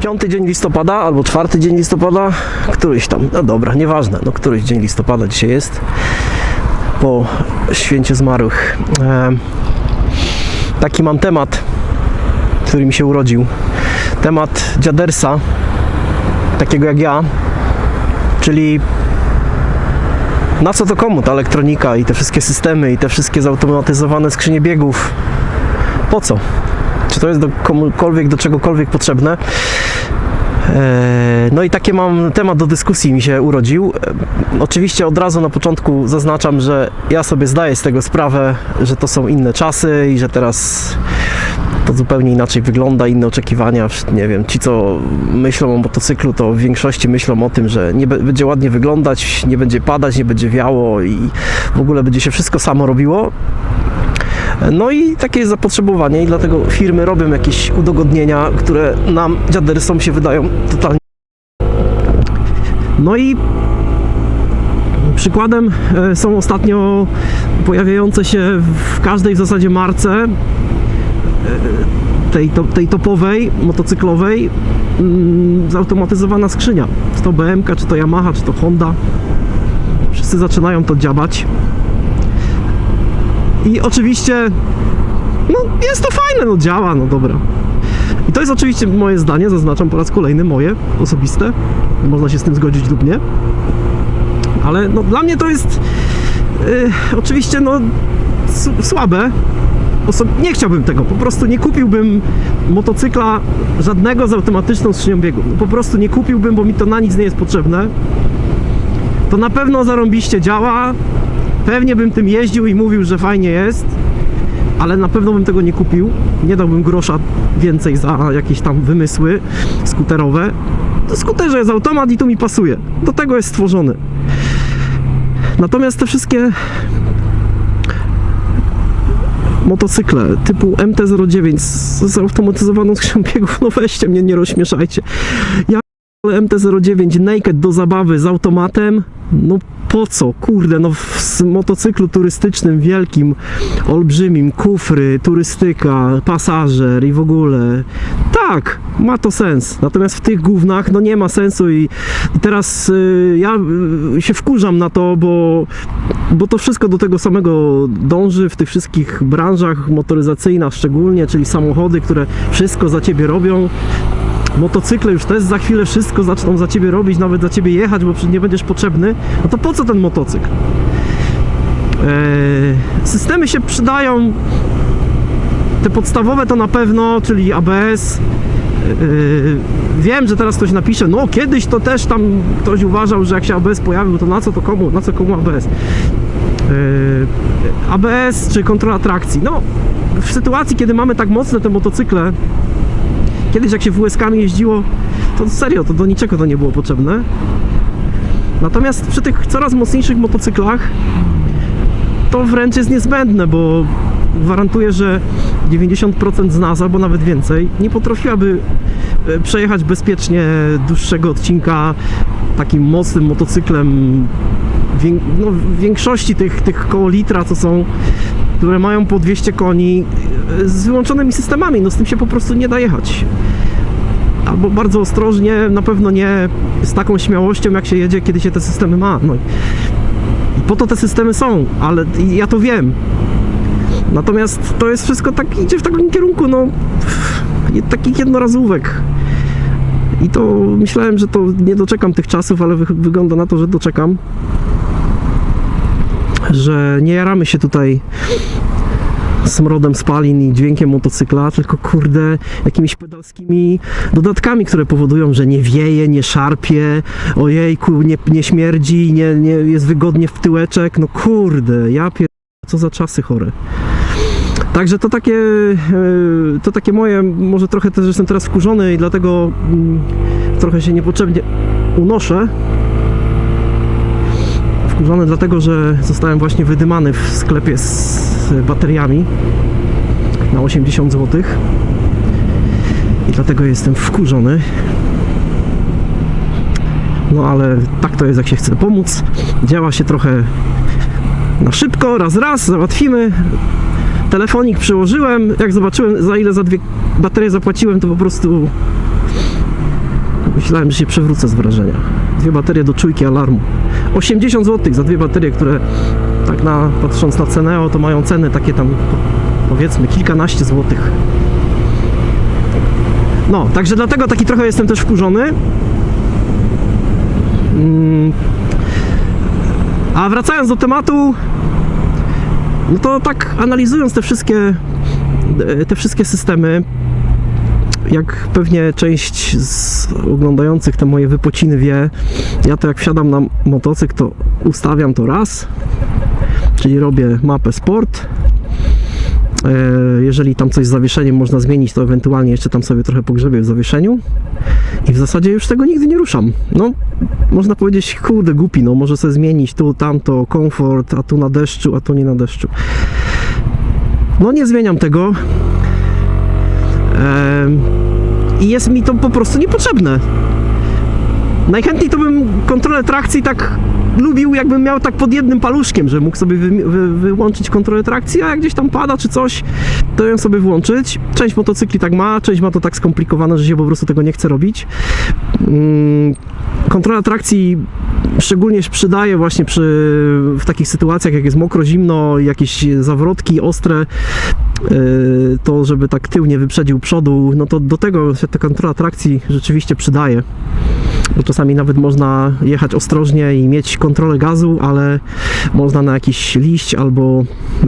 Piąty dzień listopada albo czwarty dzień listopada, któryś tam, no dobra, nieważne, no któryś dzień listopada dzisiaj jest po święcie zmarłych. E, taki mam temat, który mi się urodził. Temat dziadersa, takiego jak ja, czyli na co to komu ta elektronika i te wszystkie systemy i te wszystkie zautomatyzowane skrzynie biegów? Po co? Czy to jest do komukolwiek, do czegokolwiek potrzebne? Eee, No i taki mam temat do dyskusji mi się urodził. Eee, Oczywiście od razu na początku zaznaczam, że ja sobie zdaję z tego sprawę, że to są inne czasy i że teraz to zupełnie inaczej wygląda, inne oczekiwania. Nie wiem, ci co myślą o motocyklu, to w większości myślą o tym, że nie będzie ładnie wyglądać, nie będzie padać, nie będzie wiało i w ogóle będzie się wszystko samo robiło. No i takie jest zapotrzebowanie i dlatego firmy robią jakieś udogodnienia, które nam dziadersom się wydają totalnie. No i przykładem e, są ostatnio pojawiające się w każdej w zasadzie marce e, tej, to, tej topowej, motocyklowej mm, zautomatyzowana skrzynia. Czy to BMK, czy to Yamaha, czy to Honda. Wszyscy zaczynają to dziabać. I oczywiście, no jest to fajne, no działa, no dobra. I to jest oczywiście moje zdanie, zaznaczam po raz kolejny moje, osobiste. Można się z tym zgodzić lub nie. Ale no, dla mnie to jest yy, oczywiście no słabe. Oso- nie chciałbym tego, po prostu nie kupiłbym motocykla żadnego z automatyczną skrzynią biegów. No, po prostu nie kupiłbym, bo mi to na nic nie jest potrzebne. To na pewno zarąbiście działa, Pewnie bym tym jeździł i mówił, że fajnie jest, ale na pewno bym tego nie kupił. Nie dałbym grosza więcej za jakieś tam wymysły skuterowe. To skuterze jest automat i to mi pasuje. Do tego jest stworzony. Natomiast te wszystkie motocykle typu MT-09 z zautomatyzowaną skrzynią biegów, no weźcie mnie, nie rozśmieszajcie. Ja ale MT-09 Naked do zabawy z automatem, no po co? Kurde, no w motocyklu turystycznym wielkim, olbrzymim, kufry, turystyka, pasażer i w ogóle. Tak, ma to sens. Natomiast w tych gównach, no nie ma sensu i, i teraz y, ja y, się wkurzam na to, bo, bo to wszystko do tego samego dąży w tych wszystkich branżach, motoryzacyjna szczególnie, czyli samochody, które wszystko za ciebie robią. Motocykle już też za chwilę wszystko zaczną za ciebie robić, nawet za ciebie jechać, bo nie będziesz potrzebny. No to po co ten motocykl? Eee, systemy się przydają. Te podstawowe to na pewno, czyli ABS. Eee, wiem, że teraz ktoś napisze, no kiedyś to też tam ktoś uważał, że jak się ABS pojawił, to na co to komu, na co komu ABS? ABS czy kontrola trakcji. No, w sytuacji, kiedy mamy tak mocne te motocykle, Kiedyś jak się WSK-ami jeździło, to serio, to do niczego to nie było potrzebne. Natomiast przy tych coraz mocniejszych motocyklach to wręcz jest niezbędne, bo gwarantuję, że 90% z nas, albo nawet więcej, nie potrafiłaby e, przejechać bezpiecznie dłuższego odcinka takim mocnym motocyklem no, w większości tych, tych koło litra, co są, które mają po 200 koni z wyłączonymi systemami, no z tym się po prostu nie da jechać. Albo bardzo ostrożnie, na pewno nie z taką śmiałością, jak się jedzie, kiedy się te systemy ma. No i po to te systemy są, ale ja to wiem. Natomiast to jest wszystko tak, idzie w takim kierunku, no takich jednorazówek. I to myślałem, że to nie doczekam tych czasów, ale wy, wygląda na to, że doczekam. Że nie jaramy się tutaj smrodem spalin i dźwiękiem motocykla, tylko kurde jakimiś pedalskimi dodatkami, które powodują, że nie wieje, nie szarpie, ojejku, nie, nie śmierdzi, nie, nie jest wygodnie w tyłeczek, no kurde, ja pier... co za czasy chore. Także to takie, e, to takie moje, może trochę też jestem teraz wkurzony i dlatego mm, trochę się niepotrzebnie unoszę. Wkurzony dlatego, że zostałem właśnie wydymany w sklepie z bateriami na 80 zł. I dlatego jestem wkurzony. No ale tak to jest, jak się chce pomóc. Działa się trochę na szybko, raz, raz, załatwimy. Telefonik przyłożyłem, jak zobaczyłem za ile za dwie baterie zapłaciłem, to po prostu Myślałem, że się przewrócę z wrażenia. Dwie baterie do czujki alarmu. 80 zł za dwie baterie, które tak na, patrząc na cenę, to mają ceny takie tam powiedzmy kilkanaście złotych. No, także dlatego taki trochę jestem też wkurzony. Mm. A wracając do tematu, no to tak analizując te wszystkie te wszystkie systemy, jak pewnie część z oglądających te moje wypociny wie, ja to jak wsiadam na motocykl, to ustawiam to raz, czyli robię mapę sport. E, Jeżeli tam coś z zawieszeniem można zmienić, to ewentualnie jeszcze tam sobie trochę pogrzebię w zawieszeniu i w zasadzie już tego nigdy nie ruszam. No, można powiedzieć, kurde, głupi, no może sobie zmienić tu, tamto, komfort, a tu na deszczu, a tu nie na deszczu. No nie zmieniam tego. Em, I jest mi to po prostu niepotrzebne. Najchętniej to bym kontrolę trakcji tak lubił, jakbym miał tak pod jednym paluszkiem, że mógł sobie wy, wy, wyłączyć kontrolę trakcji, a jak gdzieś tam pada czy coś, to ją sobie włączyć. Część motocykli tak ma, część ma to tak skomplikowane, że się po prostu tego nie chce robić. Mm, Kontrola trakcji szczególnie się przydaje właśnie przy, w takich sytuacjach, jak jest mokro, zimno, jakieś zawrotki ostre, yy, to żeby tak tył nie wyprzedził przodu, no to do tego się ta kontrola trakcji rzeczywiście przydaje. Bo czasami nawet można jechać ostrożnie i mieć kontrolę gazu, ale można na jakiś liść albo e,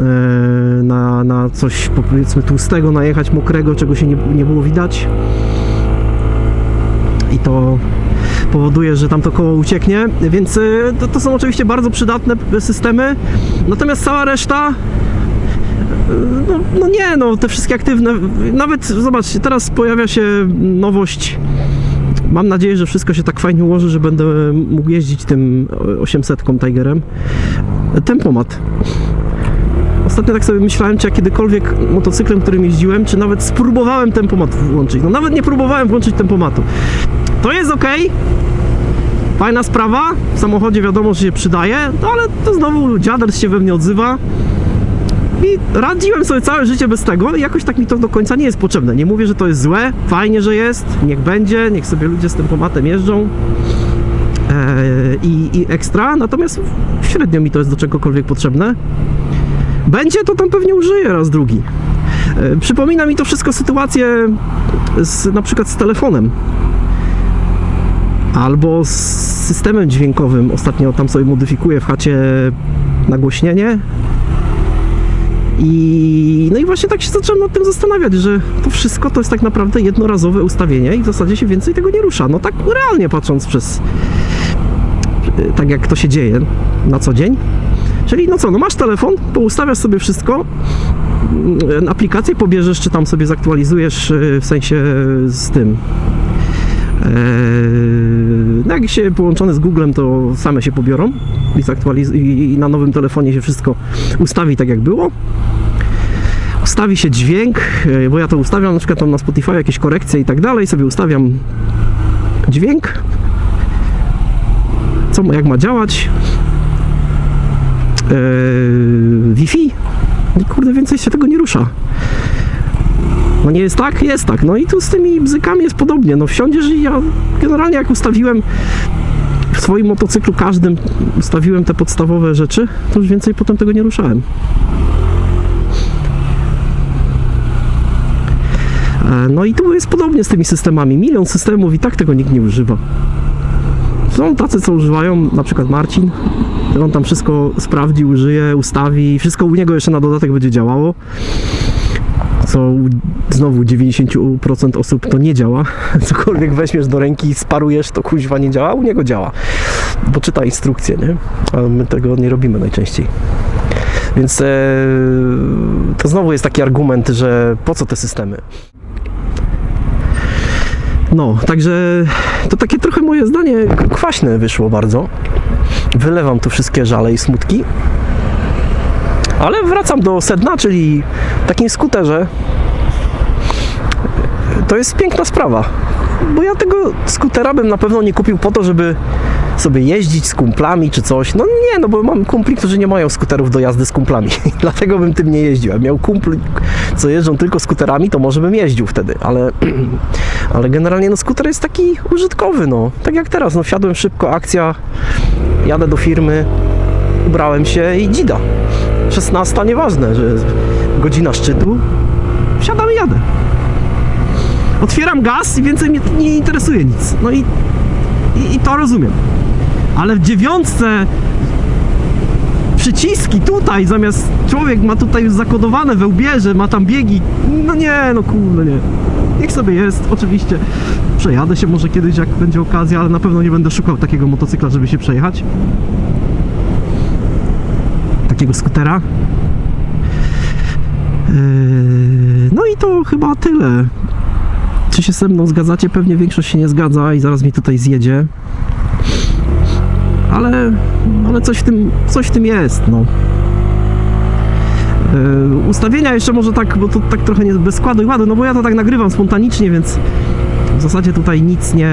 na, na coś powiedzmy tłustego najechać, mokrego, czego się nie, nie było widać. I to powoduje, że tam to koło ucieknie, więc y, to, to są oczywiście bardzo przydatne systemy. Natomiast cała reszta y, no, no nie, no te wszystkie aktywne, nawet zobaczcie, teraz pojawia się nowość. Mam nadzieję, że wszystko się tak fajnie ułoży, że będę mógł jeździć tym 800 Tigerem. Tempomat. Ostatnio tak sobie myślałem, czy ja kiedykolwiek motocyklem, którym jeździłem, czy nawet spróbowałem tempomat włączyć. No nawet nie próbowałem włączyć tempomatu. To jest ok. Fajna sprawa. W samochodzie wiadomo, że się przydaje, no ale to znowu dziaders się we mnie odzywa. I radziłem sobie całe życie bez tego i jakoś tak mi to do końca nie jest potrzebne. Nie mówię, że to jest złe, fajnie, że jest, niech będzie, niech sobie ludzie z tempomatem jeżdżą eee, i, i ekstra, natomiast średnio mi to jest do czegokolwiek potrzebne. Będzie, to tam pewnie użyję raz drugi. E, Przypomina mi to wszystko sytuację z, na przykład z telefonem albo z systemem dźwiękowym. Ostatnio tam sobie modyfikuję w chacie nagłośnienie. I, no i właśnie tak się zacząłem nad tym zastanawiać, że to wszystko to jest tak naprawdę jednorazowe ustawienie i w zasadzie się więcej tego nie rusza. No tak realnie patrząc przez tak jak to się dzieje na co dzień. Czyli no co, no masz telefon, poustawiasz sobie wszystko, mm, aplikację pobierzesz, czy tam sobie zaktualizujesz y, w sensie z tym. Eee, No jak się połączone z Googlem, to same się pobiorą i, i, na nowym telefonie się wszystko ustawi tak jak było. Ustawi się dźwięk, e, bo ja to ustawiam na przykład tam na Spotify jakieś korekcje i tak dalej, sobie ustawiam dźwięk, co jak ma działać. Eee, Wi-Fi. I kurde, więcej się tego nie rusza. No nie jest tak? Jest tak. No i tu z tymi bzykami jest podobnie. No wsiądziesz i ja generalnie jak ustawiłem w swoim motocyklu każdym ustawiłem te podstawowe rzeczy, to już więcej potem tego nie ruszałem. E, No i tu jest podobnie z tymi systemami. Milion systemów i tak tego nikt nie używa. Są tacy, co używają, na przykład Marcin. On tam wszystko sprawdzi, użyje, ustawi. Wszystko u niego jeszcze na dodatek będzie działało. Co znowu 90% osób to nie działa. Cokolwiek weźmiesz do ręki i sparujesz, to kuźwa nie działa. U niego działa. Bo czyta instrukcje, nie? Ale my tego nie robimy najczęściej. Więc e, to znowu jest taki argument, że po co te systemy? No, także to takie trochę moje zdanie kwaśne wyszło bardzo. Wylewam tu wszystkie żale i smutki. Ale wracam do sedna, czyli takim skuterze. To jest piękna sprawa. Bo ja tego skutera bym na pewno nie kupił po to, żeby sobie jeździć z kumplami czy coś. No nie, no bo mam kumpli, którzy nie mają skuterów do jazdy z kumplami. Dlatego bym tym nie jeździł. Jak miał kumpli, co jeżdżą tylko skuterami, to może bym jeździł wtedy, ale, ale generalnie no skuter jest taki użytkowy, no. Tak jak teraz, no wsiadłem szybko, akcja, jadę do firmy, ubrałem się i dzida. 16, nieważne, że godzina szczytu, wsiadam i jadę. Otwieram gaz i więcej mnie nie interesuje nic. No i, i, i to rozumiem. Ale w dziewiątce przyciski tutaj, zamiast człowiek ma tutaj już zakodowane we że ma tam biegi. No nie, no kurde, nie. Niech sobie jest, oczywiście. Przejadę się może kiedyś, jak będzie okazja, ale na pewno nie będę szukał takiego motocykla, żeby się przejechać. Takiego skutera. Yy, No i to chyba tyle. Czy się ze mną zgadzacie? Pewnie większość się nie zgadza i zaraz mi tutaj zjedzie. Ale, ale coś, w tym, coś w tym jest, no. Yy, ustawienia jeszcze może tak, bo to tak trochę nie bez składu i ładu, no bo ja to tak nagrywam spontanicznie, więc w zasadzie tutaj nic nie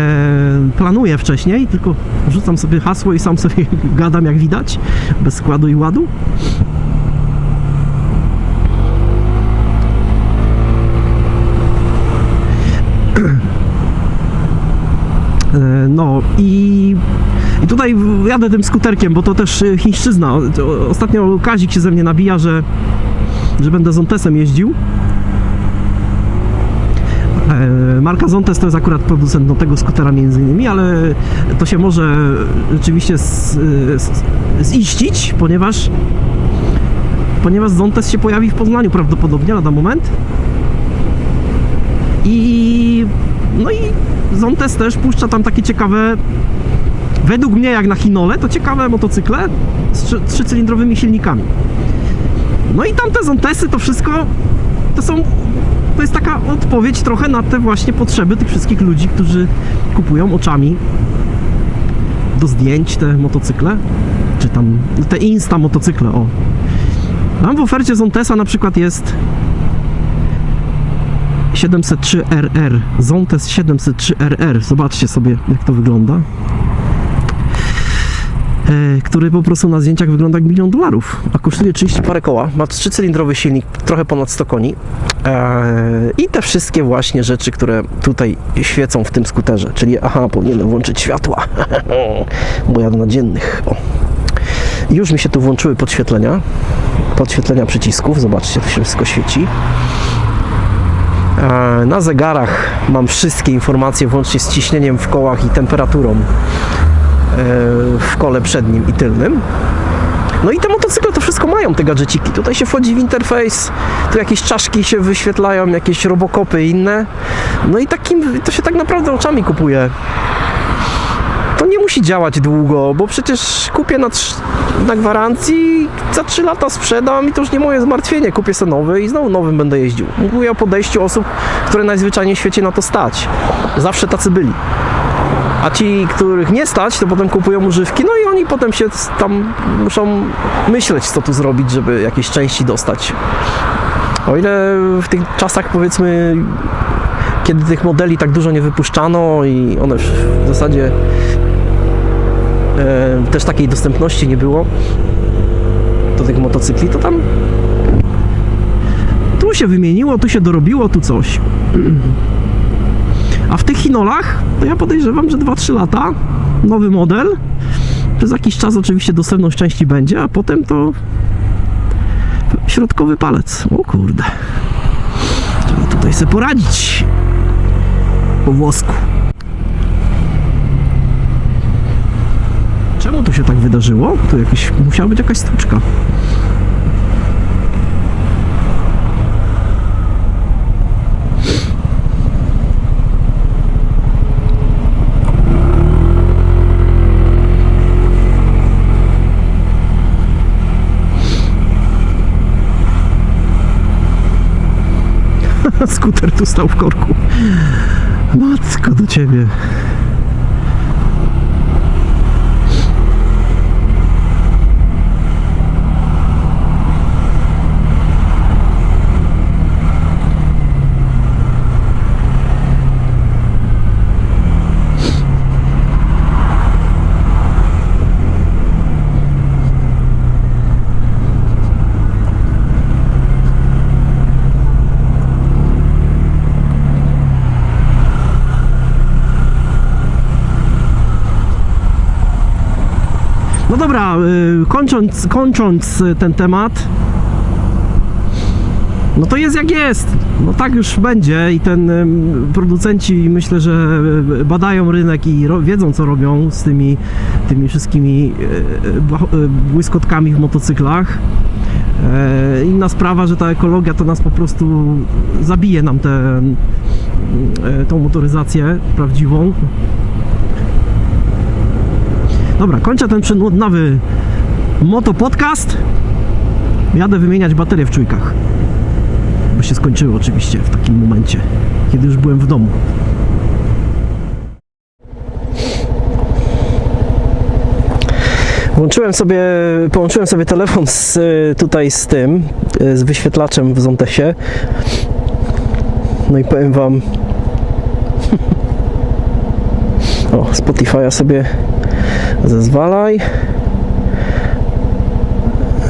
planuję wcześniej, tylko rzucam sobie hasło i sam sobie gadam jak widać, bez składu i ładu. No i, i tutaj jadę tym skuterkiem, bo to też chińszczyzna. Ostatnio Kazik się ze mnie nabija, że, że będę Zontesem jeździł. E, Marka Zontes to jest akurat producent no, tego skutera między innymi, ale to się może rzeczywiście z, z, ziścić, ponieważ ponieważ Zontes się pojawi w Poznaniu prawdopodobnie lada moment. I no i Zontes też puszcza tam takie ciekawe według mnie jak na Hinole, to ciekawe motocykle z trzy- trzycylindrowymi silnikami. No i tamte Zontesy to wszystko to są to jest taka odpowiedź trochę na te właśnie potrzeby tych wszystkich ludzi, którzy kupują oczami do zdjęć te motocykle, czy tam te insta motocykle, o. Tam w ofercie Zontesa na przykład jest 703RR, Zontes 703RR. Zobaczcie sobie, jak to wygląda. E, który po prostu na zdjęciach wygląda jak milion dolarów, a kosztuje 30 parę koła. Ma trzycylindrowy silnik, trochę ponad 100 koni. E, I te wszystkie właśnie rzeczy, które tutaj świecą w tym skuterze. Czyli, aha, powinienem włączyć światła, bo jadę na dziennych. O. Już mi się tu włączyły podświetlenia. Podświetlenia przycisków. Zobaczcie, to się wszystko świeci. E, Na zegarach mam wszystkie informacje, włącznie z ciśnieniem w kołach i temperaturą w kole przednim i tylnym. No i te motocykle to wszystko mają, te gadżeciki. Tutaj się wchodzi w interfejs, tu jakieś czaszki się wyświetlają, jakieś robokopy inne. No i takim, to się tak naprawdę oczami kupuje. To nie musi działać długo, bo przecież kupię na, na gwarancji, za 3 lata sprzedam i to już nie moje zmartwienie. Kupię sobie nowy i znowu nowym będę jeździł. Mówię o podejściu osób, które najzwyczajniej w świecie na to stać. Zawsze tacy byli. A ci, których nie stać, to potem kupują używki, no i oni potem się tam muszą myśleć, co tu zrobić, żeby jakieś części dostać. O ile w tych czasach, powiedzmy, kiedy tych modeli tak dużo nie wypuszczano i one w zasadzie e, też takiej dostępności nie było do tych motocykli, to tam tu się wymieniło, tu się dorobiło, tu coś. A w tych Hinolach to ja podejrzewam, że 2-3 lata, nowy model. Przez jakiś czas oczywiście dostępność części będzie, a potem to środkowy palec. O kurde. Trzeba tutaj sobie poradzić po włosku. Czemu to się tak wydarzyło? Tu jakieś, musiała być jakaś stłuczka. Skuter tu stał w korku. Matko do ciebie. Dobra, y, kończąc, kończąc y, ten temat. No to jest jak jest. No tak już będzie i ten ym, producenci myślę, że y, badają rynek i wiedzą co robią z tymi, tymi wszystkimi y, y, y, błyskotkami w motocyklach. E, Inna sprawa, że ta ekologia to nas po prostu zabije nam tę motoryzację prawdziwą. Dobra, kończę ten przynudnawy moto podcast. Jadę wymieniać baterie w czujkach. Bo się skończyły oczywiście w takim momencie, kiedy już byłem w domu. Włączyłem sobie, połączyłem sobie telefon z, tutaj z tym, z wyświetlaczem w Zontesie. No i powiem Wam, o, Spotify'a sobie zezwalaj.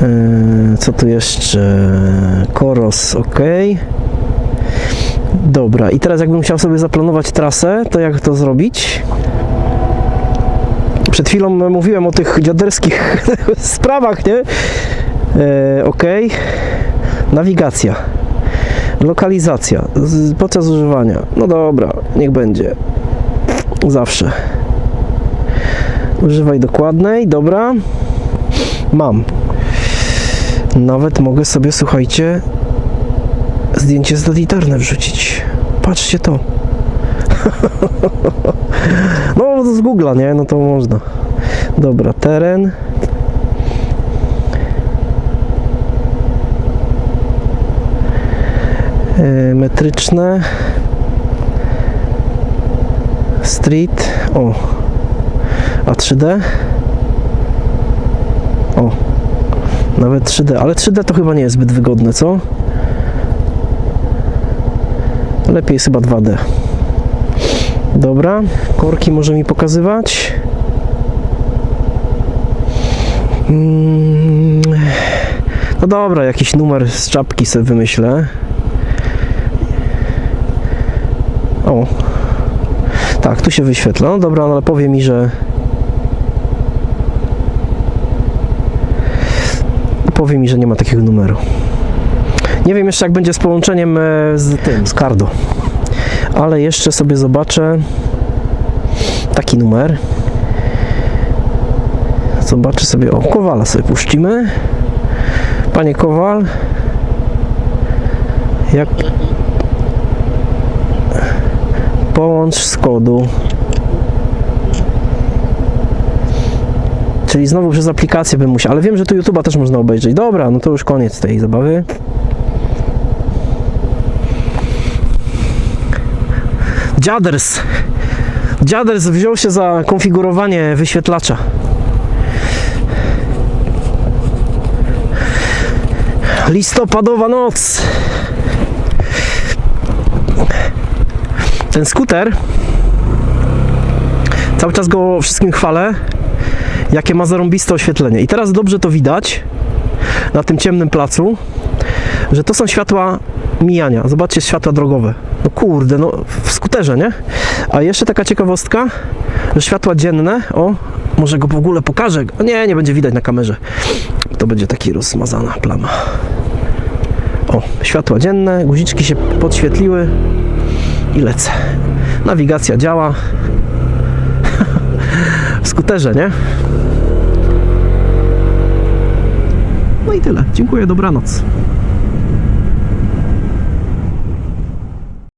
Yy, Co tu jeszcze? Koros, ok. Dobra, i teraz jakbym chciał sobie zaplanować trasę, to jak to zrobić? Przed chwilą mówiłem o tych dziaderskich sprawach, nie? E, ok. Nawigacja. Lokalizacja. Podczas używania. No dobra, niech będzie. Zawsze. Używaj dokładnej, dobra. Mam. Nawet mogę sobie, słuchajcie, zdjęcie z Laliterne wrzucić. Patrzcie to. No, z Google'a, nie? No to można. Dobra, teren. E, Metryczne. Street. O. A 3D? O. Nawet 3D, ale 3D to chyba nie jest zbyt wygodne, co? Lepiej jest chyba 2D. Dobra, korki może mi pokazywać. Mm, No dobra, jakiś numer z czapki sobie wymyślę. O. Tak, tu się wyświetla. No dobra, no ale powie mi, że powie mi, że nie ma takiego numeru. Nie wiem jeszcze jak będzie z połączeniem e, z tym, z Cardo. Ale jeszcze sobie zobaczę taki numer. Zobaczę sobie, o, Kowala sobie puścimy. Panie Kowal, jak połącz z kodu. Czyli znowu przez aplikację bym musiał, ale wiem, że tu YouTube'a też można obejrzeć. Dobra, no to już koniec tej zabawy. Dziaders. Dziaders wziął się za konfigurowanie wyświetlacza. Listopadowa noc. Ten skuter. Cały czas go wszystkim chwalę. Jakie ma zarąbiste oświetlenie. I teraz dobrze to widać na tym ciemnym placu, że to są światła mijania. Zobaczcie, światła drogowe. No kurde, no w skuterze, nie? A jeszcze taka ciekawostka, że światła dzienne, o, może go w ogóle pokażę. O, nie, nie będzie widać na kamerze. To będzie taki rozmazana plama. O, światła dzienne, guziczki się podświetliły i lecę. Nawigacja działa. Skuterze, nie? No i tyle. Dziękuję, dobranoc.